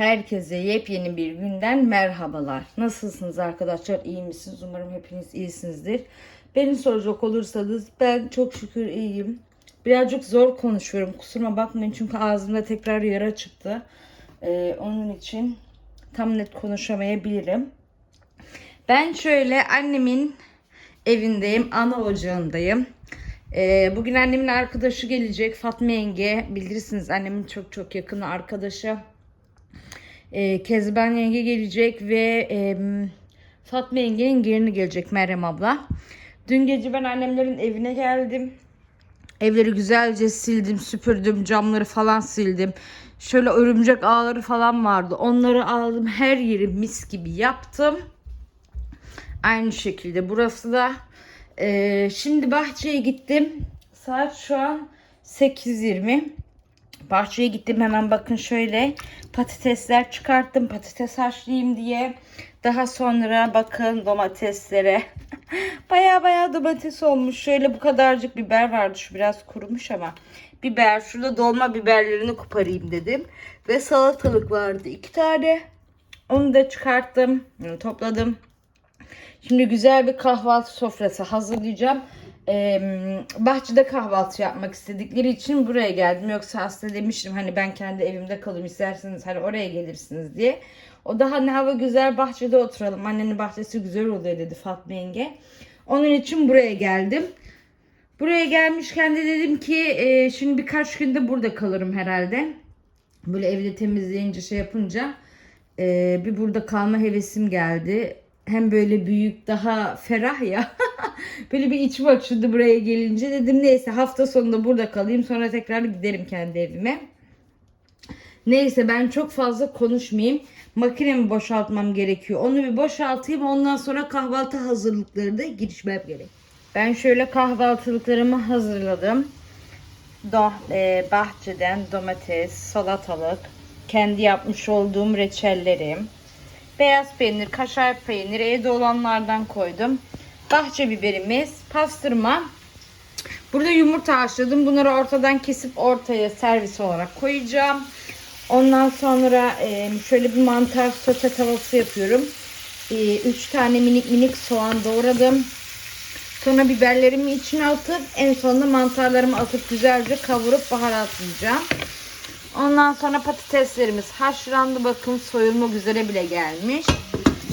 Herkese yepyeni bir günden merhabalar. Nasılsınız arkadaşlar? İyi misiniz? Umarım hepiniz iyisinizdir. Beni soracak olursanız ben çok şükür iyiyim. Birazcık zor konuşuyorum. Kusuruma bakmayın çünkü ağzımda tekrar yara çıktı. Ee, onun için tam net konuşamayabilirim. Ben şöyle annemin evindeyim. Ana ocağındayım. Ee, bugün annemin arkadaşı gelecek. Fatma yenge. Bilirsiniz annemin çok çok yakın arkadaşı. Ee, Kezban yenge gelecek ve e, Fatma yengenin gelini gelecek Meryem abla. Dün gece ben annemlerin evine geldim. Evleri güzelce sildim, süpürdüm, camları falan sildim. Şöyle örümcek ağları falan vardı. Onları aldım, her yeri mis gibi yaptım. Aynı şekilde burası da. Ee, şimdi bahçeye gittim. Saat şu an 8.20. Bahçeye gittim hemen bakın şöyle patatesler çıkarttım patates haşlayayım diye. Daha sonra bakın domateslere. baya baya domates olmuş. Şöyle bu kadarcık biber vardı. Şu biraz kurumuş ama. Biber şurada dolma biberlerini koparayım dedim. Ve salatalık vardı iki tane. Onu da çıkarttım. Topladım. Şimdi güzel bir kahvaltı sofrası hazırlayacağım. Ee, bahçede kahvaltı yapmak istedikleri için buraya geldim. Yoksa aslında demiştim hani ben kendi evimde kalayım isterseniz hani oraya gelirsiniz diye. O da hani hava güzel bahçede oturalım. Annenin bahçesi güzel oluyor dedi Fatma yenge. Onun için buraya geldim. Buraya gelmişken de dedim ki e, şimdi birkaç günde burada kalırım herhalde. Böyle evde temizleyince şey yapınca e, bir burada kalma hevesim geldi. Hem böyle büyük daha ferah ya. böyle bir içim açıldı buraya gelince. Dedim neyse hafta sonunda burada kalayım sonra tekrar giderim kendi evime. Neyse ben çok fazla konuşmayayım. Makinemi boşaltmam gerekiyor. Onu bir boşaltayım. Ondan sonra kahvaltı hazırlıklarına girişmem gerek. Ben şöyle kahvaltılıklarımı hazırladım. Do, e, bahçeden domates, salatalık, kendi yapmış olduğum reçellerim, beyaz peynir, kaşar peyniri, evde olanlardan koydum. Bahçe biberimiz, pastırma. Burada yumurta haşladım. Bunları ortadan kesip ortaya servis olarak koyacağım. Ondan sonra şöyle bir mantar sote tavası yapıyorum. 3 tane minik minik soğan doğradım. Sonra biberlerimi içine atıp en sonunda mantarlarımı atıp güzelce kavurup baharatlayacağım. Ondan sonra patateslerimiz haşlandı. Bakın soyulmak üzere bile gelmiş.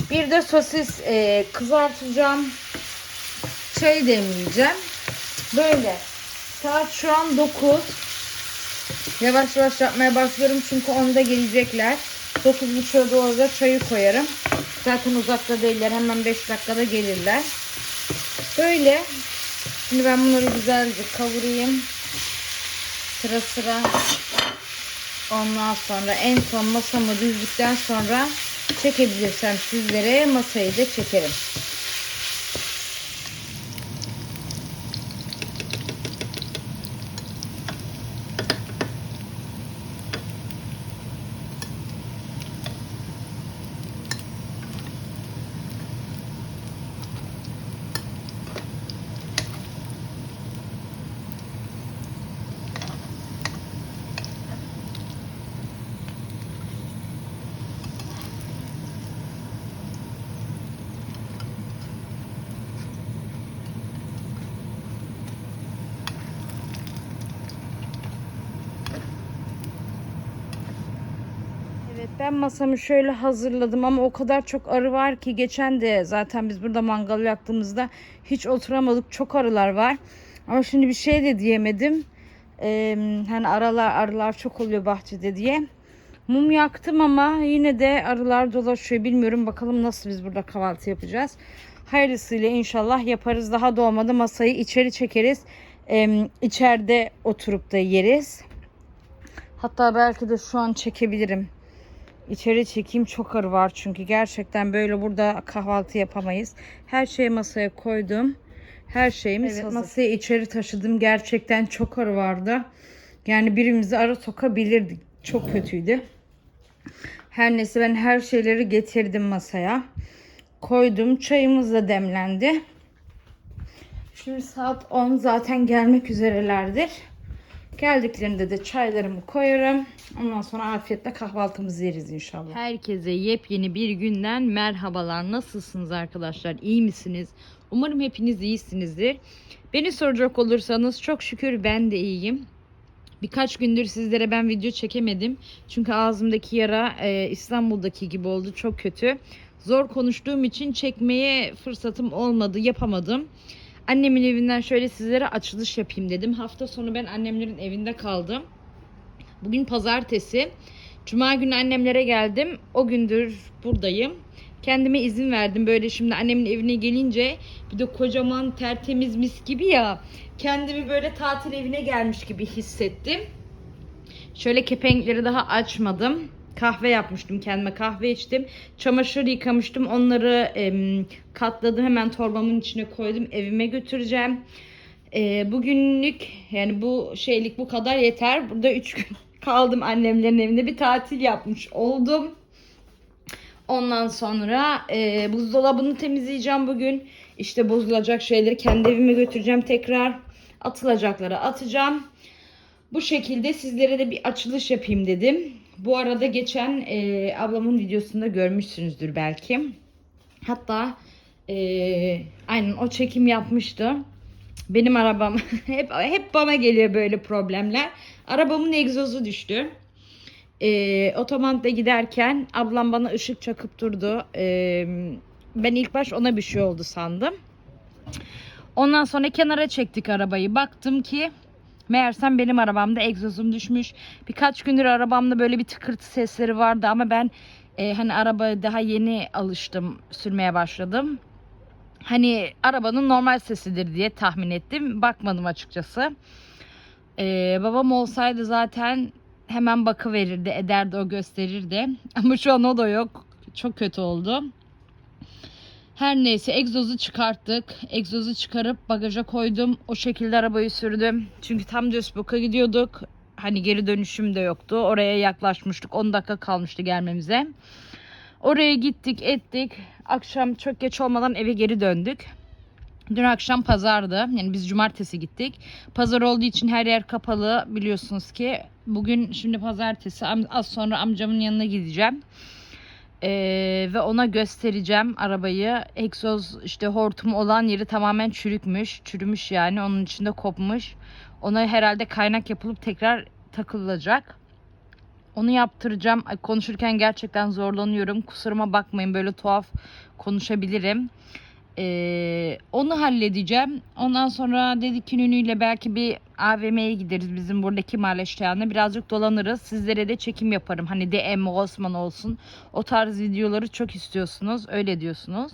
Bir de sosis e, kızartacağım. Çay demleyeceğim. Böyle. Saat şu an 9. Yavaş yavaş yapmaya başlıyorum çünkü onda gelecekler. 9.30'a doğru da çayı koyarım. Zaten uzakta değiller. Hemen 5 dakikada gelirler. Böyle. Şimdi ben bunları güzelce kavurayım. Sıra sıra. Ondan sonra en son masamı düzdükten sonra çekebilirsem sizlere masayı da çekerim. Ben masamı şöyle hazırladım ama o kadar çok arı var ki geçen de zaten biz burada mangal yaktığımızda hiç oturamadık. Çok arılar var. Ama şimdi bir şey de diyemedim. Ee, hani aralar arılar çok oluyor bahçede diye. Mum yaktım ama yine de arılar dolaşıyor. Bilmiyorum bakalım nasıl biz burada kahvaltı yapacağız. Hayırlısıyla inşallah yaparız. Daha doğmadı masayı içeri çekeriz. Ee, içeride oturup da yeriz. Hatta belki de şu an çekebilirim. İçeri çekeyim çok arı var çünkü gerçekten böyle burada kahvaltı yapamayız. Her şeyi masaya koydum. Her şeyimiz Evet, hazır. Masayı içeri taşıdım. Gerçekten çok arı vardı. Yani birimizi arı sokabilirdik. Çok kötüydü. Her neyse ben her şeyleri getirdim masaya. Koydum. Çayımız da demlendi. Şimdi saat 10 zaten gelmek üzerelerdir. Geldiklerinde de çaylarımı koyarım. Ondan sonra afiyetle kahvaltımızı yeriz inşallah. Herkese yepyeni bir günden merhabalar. Nasılsınız arkadaşlar? İyi misiniz? Umarım hepiniz iyisinizdir. Beni soracak olursanız çok şükür ben de iyiyim. Birkaç gündür sizlere ben video çekemedim. Çünkü ağzımdaki yara e, İstanbul'daki gibi oldu. Çok kötü. Zor konuştuğum için çekmeye fırsatım olmadı. Yapamadım. Annemin evinden şöyle sizlere açılış yapayım dedim. Hafta sonu ben annemlerin evinde kaldım. Bugün pazartesi. Cuma günü annemlere geldim. O gündür buradayım. Kendime izin verdim. Böyle şimdi annemin evine gelince bir de kocaman tertemiz mis gibi ya. Kendimi böyle tatil evine gelmiş gibi hissettim. Şöyle kepenkleri daha açmadım. Kahve yapmıştım kendime kahve içtim. Çamaşır yıkamıştım. Onları em, katladım hemen torbamın içine koydum. Evime götüreceğim. E, bugünlük yani bu şeylik bu kadar yeter. Burada 3 gün kaldım annemlerin evinde. Bir tatil yapmış oldum. Ondan sonra e, buzdolabını temizleyeceğim bugün. İşte bozulacak şeyleri kendi evime götüreceğim tekrar. Atılacakları atacağım. Bu şekilde sizlere de bir açılış yapayım dedim. Bu arada geçen e, ablamın videosunda görmüşsünüzdür belki. Hatta e, aynen o çekim yapmıştı. Benim arabam hep hep bana geliyor böyle problemler. Arabamın egzozu düştü. E, otobantta giderken ablam bana ışık çakıp durdu. E, ben ilk baş ona bir şey oldu sandım. Ondan sonra kenara çektik arabayı. Baktım ki meğersem benim arabamda egzozum düşmüş. Birkaç gündür arabamda böyle bir tıkırtı sesleri vardı ama ben e, hani araba daha yeni alıştım sürmeye başladım. Hani arabanın normal sesidir diye tahmin ettim. Bakmadım açıkçası. E, babam olsaydı zaten hemen bakı verirdi, ederdi, o gösterirdi. Ama şu an o da yok. Çok kötü oldu. Her neyse egzozu çıkarttık. Egzozu çıkarıp bagaja koydum. O şekilde arabayı sürdüm. Çünkü tam Duisburg'a gidiyorduk. Hani geri dönüşüm de yoktu. Oraya yaklaşmıştık. 10 dakika kalmıştı gelmemize. Oraya gittik ettik. Akşam çok geç olmadan eve geri döndük. Dün akşam pazardı. Yani biz cumartesi gittik. Pazar olduğu için her yer kapalı biliyorsunuz ki. Bugün şimdi pazartesi az sonra amcamın yanına gideceğim. Ee, ve ona göstereceğim arabayı. Egzoz işte hortum olan yeri tamamen çürükmüş. Çürümüş yani onun içinde kopmuş. Ona herhalde kaynak yapılıp tekrar takılacak. Onu yaptıracağım. Konuşurken gerçekten zorlanıyorum. Kusuruma bakmayın böyle tuhaf konuşabilirim. Ee, onu halledeceğim. Ondan sonra dedik ki Nünü'yle belki bir AVM'ye gideriz bizim buradaki Maleşteyan'da. Birazcık dolanırız. Sizlere de çekim yaparım. Hani DM Osman olsun. O tarz videoları çok istiyorsunuz. Öyle diyorsunuz.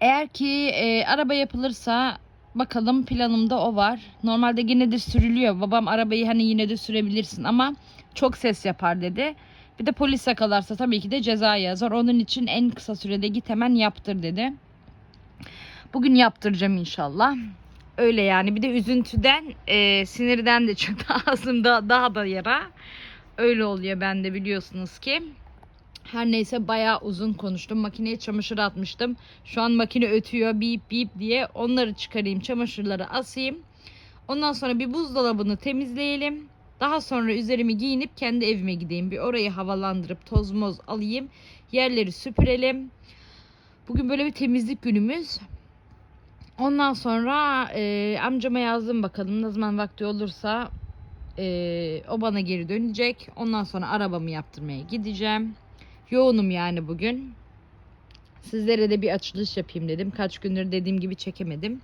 Eğer ki e, araba yapılırsa bakalım planımda o var. Normalde yine de sürülüyor. Babam arabayı hani yine de sürebilirsin ama çok ses yapar dedi. Bir de polis yakalarsa tabii ki de ceza yazar. Onun için en kısa sürede git hemen yaptır dedi. Bugün yaptıracağım inşallah. Öyle yani. Bir de üzüntüden, e, sinirden de çıktı ağzımda daha da yara. Öyle oluyor bende biliyorsunuz ki. Her neyse bayağı uzun konuştum. Makineye çamaşır atmıştım. Şu an makine ötüyor bip bip diye. Onları çıkarayım, çamaşırları asayım. Ondan sonra bir buzdolabını temizleyelim. Daha sonra üzerimi giyinip kendi evime gideyim. Bir orayı havalandırıp toz moz alayım. Yerleri süpürelim. Bugün böyle bir temizlik günümüz. Ondan sonra e, amcama yazdım bakalım ne zaman vakti olursa e, o bana geri dönecek. Ondan sonra arabamı yaptırmaya gideceğim. Yoğunum yani bugün. Sizlere de bir açılış yapayım dedim. Kaç gündür dediğim gibi çekemedim.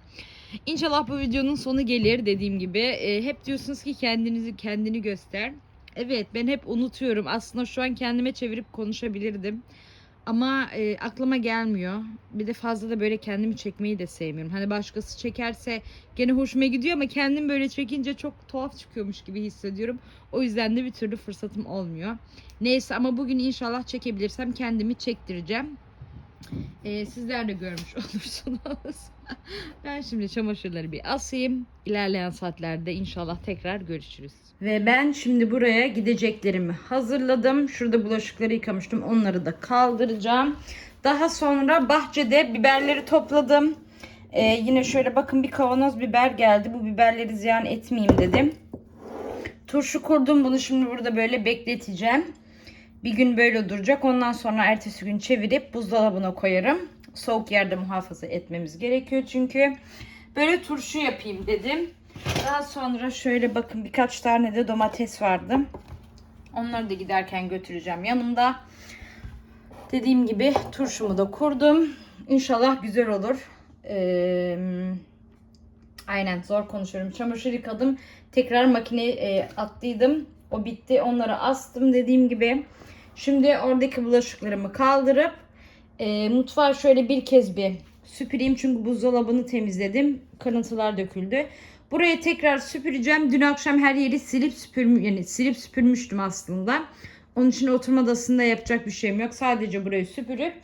İnşallah bu videonun sonu gelir dediğim gibi. E, hep diyorsunuz ki kendinizi kendini göster. Evet ben hep unutuyorum. Aslında şu an kendime çevirip konuşabilirdim. Ama e, aklıma gelmiyor. Bir de fazla da böyle kendimi çekmeyi de sevmiyorum. Hani başkası çekerse gene hoşuma gidiyor ama kendim böyle çekince çok tuhaf çıkıyormuş gibi hissediyorum. O yüzden de bir türlü fırsatım olmuyor. Neyse ama bugün inşallah çekebilirsem kendimi çektireceğim. E, sizler de görmüş olursunuz. ben şimdi çamaşırları bir asayım. İlerleyen saatlerde inşallah tekrar görüşürüz. Ve ben şimdi buraya gideceklerimi hazırladım. Şurada bulaşıkları yıkamıştım. Onları da kaldıracağım. Daha sonra bahçede biberleri topladım. Ee, yine şöyle bakın bir kavanoz biber geldi. Bu biberleri ziyan etmeyeyim dedim. Turşu kurdum. Bunu şimdi burada böyle bekleteceğim. Bir gün böyle duracak. Ondan sonra ertesi gün çevirip buzdolabına koyarım. Soğuk yerde muhafaza etmemiz gerekiyor çünkü. Böyle turşu yapayım dedim. Daha sonra şöyle bakın birkaç tane de domates vardı. Onları da giderken götüreceğim yanımda. Dediğim gibi turşumu da kurdum. İnşallah güzel olur. Ee, aynen zor konuşuyorum. Çamaşır yıkadım. Tekrar makineye e, attıydım. O bitti. Onları astım dediğim gibi. Şimdi oradaki bulaşıklarımı kaldırıp e, mutfağı şöyle bir kez bir süpüreyim. Çünkü buzdolabını temizledim. Kırıntılar döküldü. Burayı tekrar süpüreceğim. Dün akşam her yeri silip süpürmü yani silip süpürmüştüm aslında. Onun için oturma odasında yapacak bir şeyim yok. Sadece burayı süpürüp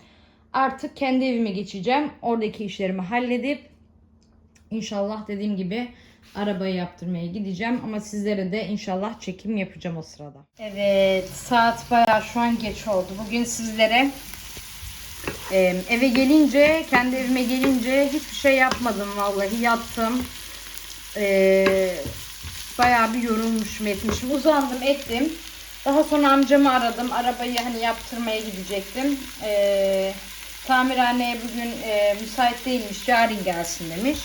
artık kendi evime geçeceğim. Oradaki işlerimi halledip inşallah dediğim gibi arabayı yaptırmaya gideceğim. Ama sizlere de inşallah çekim yapacağım o sırada. Evet saat bayağı şu an geç oldu. Bugün sizlere e, eve gelince kendi evime gelince hiçbir şey yapmadım vallahi yattım. E, bayağı bir yorulmuşum etmişim. Uzandım ettim. Daha sonra amcamı aradım. Arabayı hani yaptırmaya gidecektim. Ee, tamirhaneye bugün e, müsait değilmiş. Yarın gelsin demiş.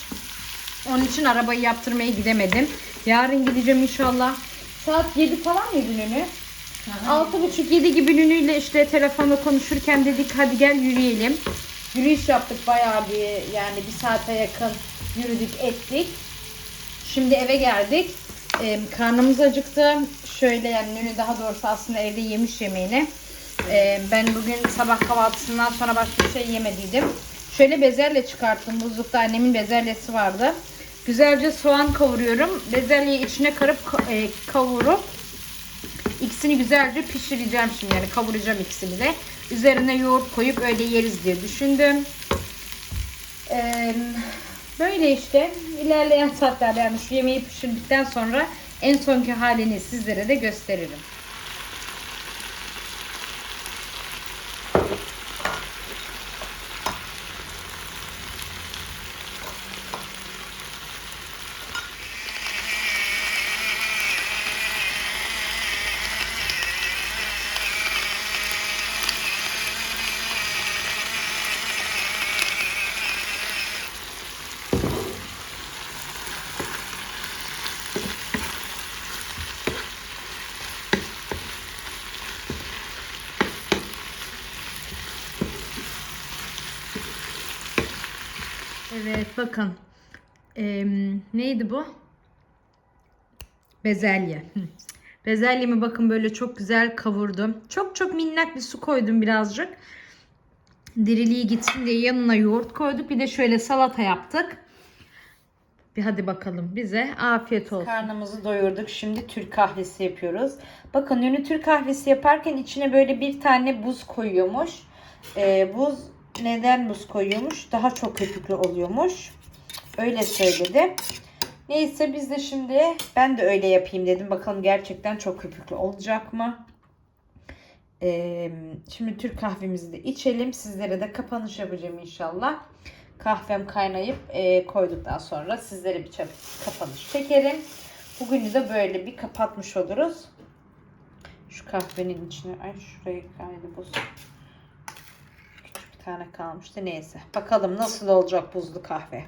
Onun için arabayı yaptırmaya gidemedim. Yarın gideceğim inşallah. Saat 7 falan mı gününü? Altı buçuk yedi gibi Nünü'yle işte telefonda konuşurken dedik hadi gel yürüyelim. Yürüyüş yaptık bayağı bir yani bir saate yakın yürüdük ettik. Şimdi eve geldik. Ee, karnımız acıktı. Şöyle yani Nünü daha doğrusu aslında evde yemiş yemeğini. Ee, ben bugün sabah kahvaltısından sonra başka bir şey yemediydim. Şöyle bezelye çıkarttım. Buzlukta annemin bezelyesi vardı. Güzelce soğan kavuruyorum. Bezelyeyi içine karıp e, kavurup ikisini güzelce pişireceğim şimdi yani kavuracağım ikisini de. Üzerine yoğurt koyup öyle yeriz diye düşündüm. Ee, böyle işte ilerleyen saatlerde yani şu yemeği pişirdikten sonra en sonki halini sizlere de gösteririm. Evet bakın. Ee, neydi bu? Bezelye. Bezelyemi bakın böyle çok güzel kavurdum. Çok çok minnak bir su koydum birazcık. Diriliği gitsin diye yanına yoğurt koyduk. Bir de şöyle salata yaptık. Bir hadi bakalım bize afiyet olsun. Karnımızı doyurduk. Şimdi Türk kahvesi yapıyoruz. Bakın ünlü Türk kahvesi yaparken içine böyle bir tane buz koyuyormuş. Ee, buz neden buz koyuyormuş? Daha çok köpüklü oluyormuş. Öyle söyledi. Neyse biz de şimdi ben de öyle yapayım dedim. Bakalım gerçekten çok köpüklü olacak mı? Ee, şimdi Türk kahvemizi de içelim. Sizlere de kapanış yapacağım inşallah. Kahvem kaynayıp e, koyduktan sonra sizlere bir kapanış çekerim. Bugünü de böyle bir kapatmış oluruz. Şu kahvenin içine ay şurayı kaydı buz. Tane kalmıştı. Neyse. Bakalım nasıl olacak buzlu kahve.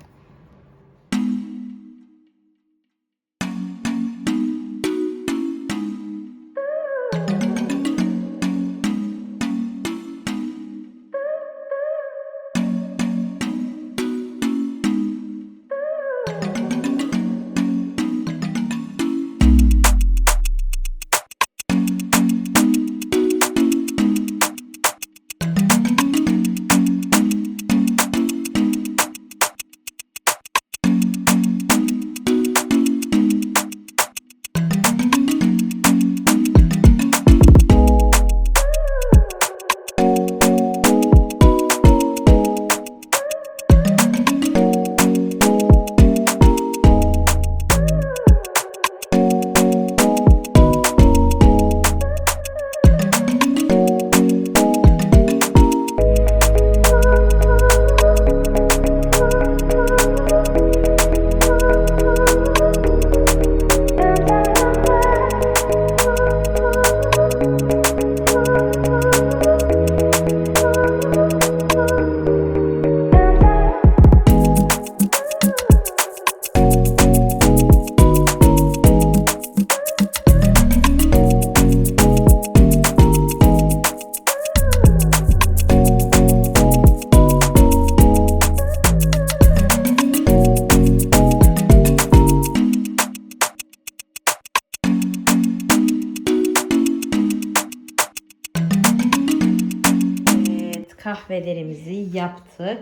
Kahvelerimizi yaptık.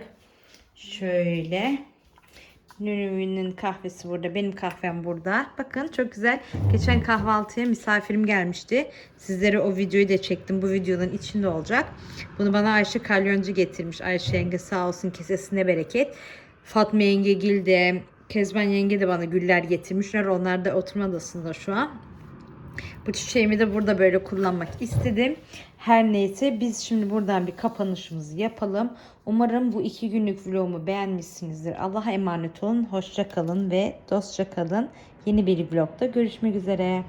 Şöyle. Nünümünün kahvesi burada. Benim kahvem burada. Bakın çok güzel. Geçen kahvaltıya misafirim gelmişti. Sizlere o videoyu da çektim. Bu videonun içinde olacak. Bunu bana Ayşe Kalyoncu getirmiş. Ayşe yenge sağ olsun kesesine bereket. Fatma yenge gil de Kezban yenge de bana güller getirmişler. Onlar da oturma odasında şu an. Bu çiçeğimi de burada böyle kullanmak istedim. Her neyse biz şimdi buradan bir kapanışımızı yapalım. Umarım bu iki günlük vlogumu beğenmişsinizdir. Allah'a emanet olun. Hoşça kalın ve dostça kalın. Yeni bir vlogda görüşmek üzere.